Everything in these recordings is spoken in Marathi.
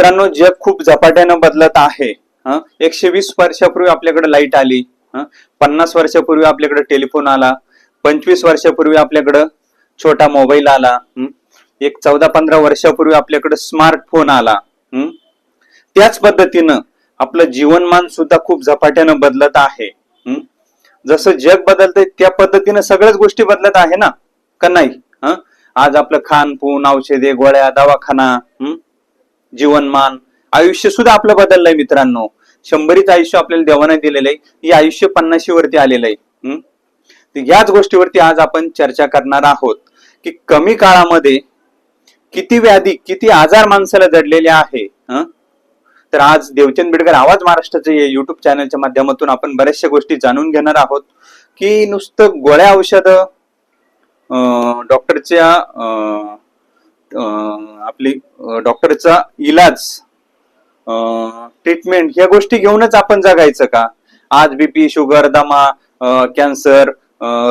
मित्रांनो जग खूप झपाट्यानं बदलत आहे. एकशे वीस वर्षापूर्वी आपल्याकडे लाइट आली. पन्नास वर्षापूर्वी आपल्याकडे टेलिफोन आला. पंचवीस वर्षापूर्वी आपल्याकडं छोटा मोबाईल आला. एक चौदा पंधरा वर्षापूर्वी आपल्याकडे स्मार्टफोन आला. त्याच पद्धतीनं आपलं जीवनमान सुद्धा खूप झपाट्यानं बदलत आहे. जसं जग बदलतंय त्या पद्धतीनं सगळ्याच गोष्टी बदलत आहे ना? का नाही? आज आपलं खानपून औषधे गोळ्या दवाखाना जीवनमान. आयुष्य सुद्धा आपलं बदललंय मित्रांनो. शंभरीच आयुष्य आपल्याला देवाने दिलेलं आहे हे आयुष्य पन्नाशी वरती आलेलं आहे हम्म याच गोष्टीवरती आज आपण चर्चा करणार आहोत की कमी काळामध्ये किती व्याधी किती आजार माणसाला जडलेले आहे. तर आज देवचंद बिडकर आवाज महाराष्ट्राचे युट्यूब चॅनलच्या माध्यमातून आपण बऱ्याचशा गोष्टी जाणून घेणार आहोत की नुसतं गोळ्या औषधं अं, डॉक्टरच्या आपली डॉक्टरचा इलाज ट्रीटमेंट ह्या गोष्टी घेऊनच आपण जगायचं का? आज बीपी शुगर दमा कॅन्सर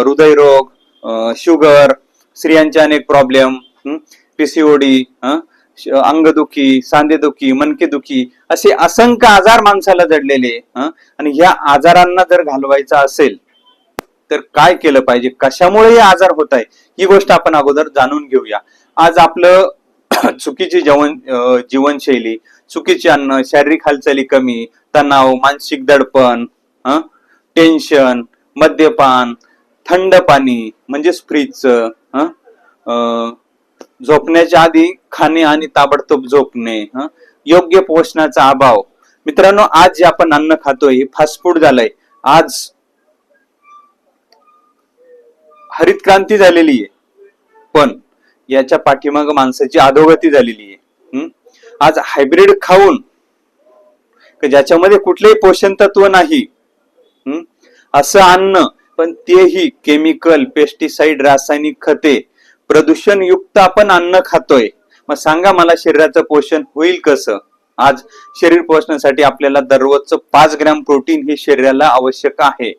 हृदयरोग शुगर स्त्रियांचे अनेक प्रॉब्लेम पीसीओडी अंगदुखी सांधेदुखी मनकेदुखी असे असंख्य आजार माणसाला जडलेले आणि ह्या आजारांना जर घालवायचा असेल तर काय केलं पाहिजे? कशामुळे हे आजार होत आहे ही गोष्ट आपण अगोदर जाणून घेऊया. आज आपलं चुकीची जेवण जीवनशैली चुकीचे अन्न शारीरिक हालचाली कमी तणाव मानसिक दडपण टेन्शन मद्यपान थंड पाणी म्हणजेच फ्रीजचं अं, झोपण्याच्या आधी खाणे आणि ताबडतोब झोपणे योग्य पोषणाचा अभाव. मित्रांनो आज जे आपण अन्न खातोय हे फास्ट फूड झालंय. आज हरित क्रांती झालेली आहे पण याच्या पाठीमाग माणसाची अधोगती झालेली आहे. आज हायब्रिड खाऊन ज्याच्यामध्ये कुठलेही पोषण तत्व नाही असं अन्न पण तेही केमिकल पेस्टिसाइड रासायनिक खते प्रदूषण युक्त आपण अन्न खातोय. मग सांगा मला शरीराचं पोषण होईल कसं? आज शरीर पोषणासाठी आपल्याला दररोजचं पाच ग्रॅम प्रोटीन हे शरीराला आवश्यक आहे.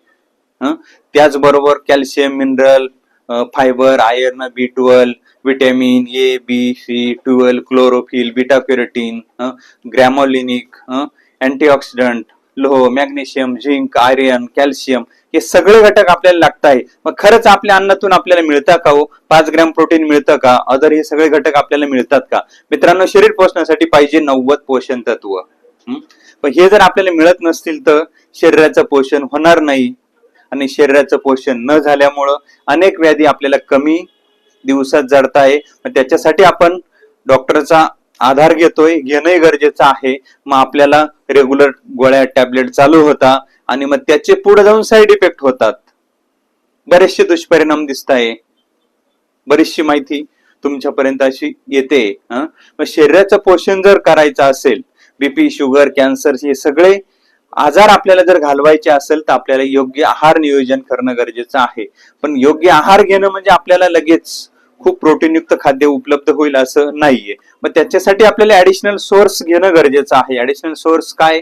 त्याचबरोबर calcium mineral fibre iron B twelve vitamin A B C twelve chlorophyll beta carotene ग्रॅमोलिनिक antioxidant लोह मॅग्नेशियम झिंक आयर्न कॅल्शियम हे सगळे घटक आपल्याला लागत आहे मग खरंच आपल्या अन्नातून आपल्याला मिळतं का हो? पाच ग्रॅम प्रोटीन मिळतं का? अदर हे सगळे घटक आपल्याला मिळतात का? मित्रांनो शरीर पोषणासाठी पाहिजे नव्वद पोषण तत्व. पण हे जर आपल्याला मिळत नसतील तर शरीराचं पोषण होणार नाही. आणि शरीराचं पोषण न झाल्यामुळं अनेक व्याधी आपल्याला कमी दिवसात जडताय मग त्याच्यासाठी आपण डॉक्टरचा आधार घेतोय. घेणंही गरजेचं आहे. मग आपल्याला रेग्युलर गोळ्या टॅबलेट चालू होता आणि मग त्याचे पुढे जाऊन साईड इफेक्ट होतात. बरेचसे दुष्परिणाम दिसत आहे बरीचशी माहिती तुमच्यापर्यंत अशी येते. मग शरीराचं पोषण जर करायचं असेल बीपी शुगर कॅन्सर हे सगळे आजार आपल्याला जर घालवायचे असेल तर आपल्याला योग्य आहार नियोजन करणं गरजेचं आहे. पण योग्य आहार घेणं म्हणजे आपल्याला लगेच खूप प्रोटीनयुक्त खाद्य उपलब्ध होईल असं नाहीये. मग त्याच्यासाठी आपल्याला ऍडिशनल सोर्स घेणं गरजेचं आहे. ऍडिशनल सोर्स काय?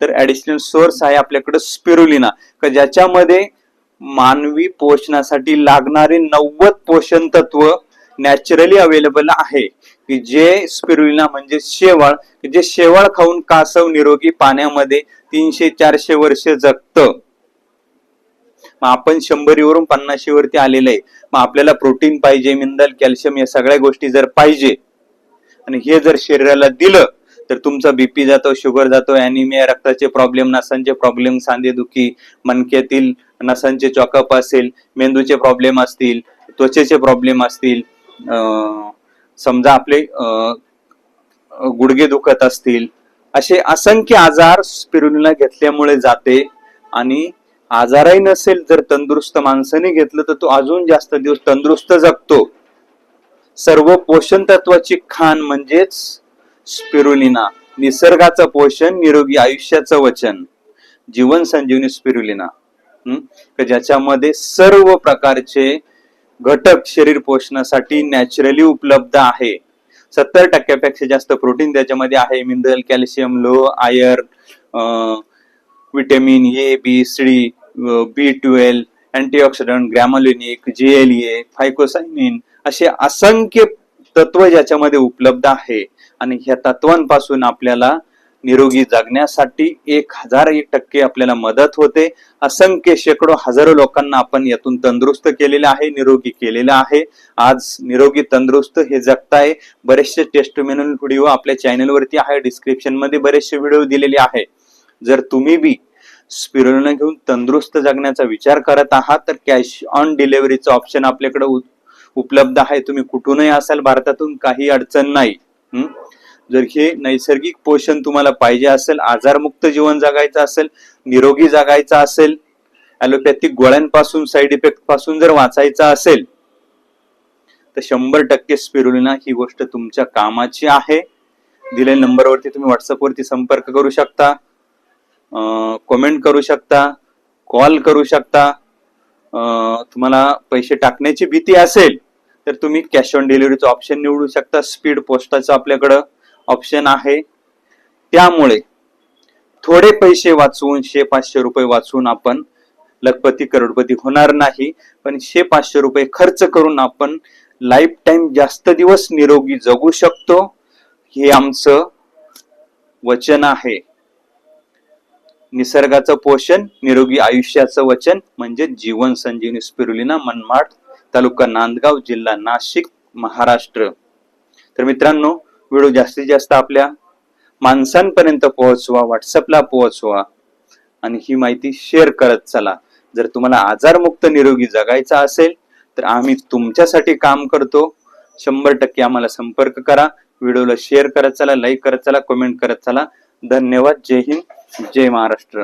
तर ऍडिशनल सोर्स आहे आपल्याकडे स्पिरुलिना का ज्याच्यामध्ये मानवी पोषणासाठी लागणारे नव्वद पोषण तत्व नॅचरली अवेलेबल आहे. की जे स्पिरुलिना म्हणजे शेवाळ जे शेवाळ खाऊन कासव निरोगी पाण्यामध्ये तीनशे चारशे वर्ष जगत. मग आपण शंभरीवरून पन्नाशी वरती आलेलं आहे मग आपल्याला प्रोटीन पाहिजे मिनरल कॅल्शियम या सगळ्या गोष्टी जर पाहिजे आणि हे जर शरीराला दिलं तर तुमचा बीपी जातो शुगर जातो अॅनिमिया रक्ताचे प्रॉब्लेम नसांचे प्रॉब्लेम सांधेदुखी मणक्यातील नसांचे चॉकअप असेल मेंदूचे प्रॉब्लेम असतील त्वचेचे प्रॉब्लेम असतील समजा आपले अं, गुडघे दुखत असतील असे असंख्य आजार स्पिरुलिना घेतल्यामुळे जाते आणि आजारही नसेल जर तंदुरुस्त माणसाने घेतलं तर तो अजून जास्त दिवस तंदुरुस्त जगतो. सर्व पोषण तत्वाची खाण म्हणजेच स्पिरुलिना. निसर्गाचं पोषण निरोगी आयुष्याचं वचन. जीवन संजीवनी स्पिरुलिना. ज्याच्यामध्ये सर्व प्रकारचे घटक शरीर पोषणासाठी नॅचरली उपलब्ध आहे. सत्तर टक्क्यापेक्षा जास्त प्रोटीन त्याच्यामध्ये आहे. मिनरल कॅल्शियम लो Iyer vitamin A B C B twelve antioxidant ग्रॅमोलिनिक GLA phycocyanin असे असंख्य तत्व ज्याच्यामध्ये उपलब्ध आहे. आणि ह्या तत्वांपासून आपल्याला निरोगी जगण्यासाठी एक हजार एक टक्के आपल्याला मदत होते. असंख्य शेकडो हजारो लोकांना आपण यातून तंदुरुस्त केलेलं आहे निरोगी केलेलं आहे. आज निरोगी तंदुरुस्त हे जगताय. बरेचसे टेस्टमेनल व्हिडिओ आपल्या चॅनलवरती आहे. डिस्क्रिप्शनमध्ये बरेचसे व्हिडिओ दिलेले आहे. जर तुम्ही बी स्पिरुलिना घेऊन तंदुरुस्त जगण्याचा विचार करत आहात तर कॅश ऑन डिलिव्हरीचं ऑप्शन आपल्याकडे उपलब्ध आहे. तुम्ही कुठूनही असाल भारतातून काही अडचण नाही. हम्म जर हे नैसर्गिक पोषण तुम्हाला पाहिजे असेल आजारमुक्त जीवन जगायचं असेल निरोगी जगायचं असेल ॲलोपॅथिक गोळ्यांपासून साईड इफेक्टपासून जर वाचायचं असेल तर शंभर टक्के स्पिरुलिना ही गोष्ट तुमच्या कामाची आहे. दिलेल्या नंबरवरती तुम्ही व्हॉट्सअपवरती संपर्क करू शकता कमेंट करू शकता कॉल करू शकता. तुम्हाला पैसे टाकण्याची भीती असेल तर तुम्ही कॅश ऑन डिलिव्हरीचं ऑप्शन निवडू शकता स्पीड पोस्टाचं आपल्याकडं. ऑप्शन आहे. त्यामुळे थोडे पैसे वाचवून शे पाचशे रुपये वाचवून आपण लखपती करोडपती होणार नाही. पण शे पाचशे रुपये खर्च करून आपण लाईफ टाईम जास्त दिवस निरोगी जगू शकतो हे आमचं वचन आहे. निसर्गाचं पोषण निरोगी आयुष्याचं वचन म्हणजे जीवन संजीवनी स्पिरुलिना मनमाड तालुका नांदगाव जिल्हा नाशिक महाराष्ट्र. तर मित्रांनो व्हिडिओ जास्तीत जास्त आपल्या माणसांपर्यंत पोहोचवा व्हॉट्सअपला पोहोचवा आणि ही माहिती शेअर करत चला. जर तुम्हाला आजारमुक्त निरोगी जगायचा असेल तर आम्ही तुमच्यासाठी काम करतो. शंभर टक्के आम्हाला संपर्क करा. व्हिडिओला शेअर करत चला लाईक करत चला कमेंट करत चला. धन्यवाद. जय हिंद. जय महाराष्ट्र.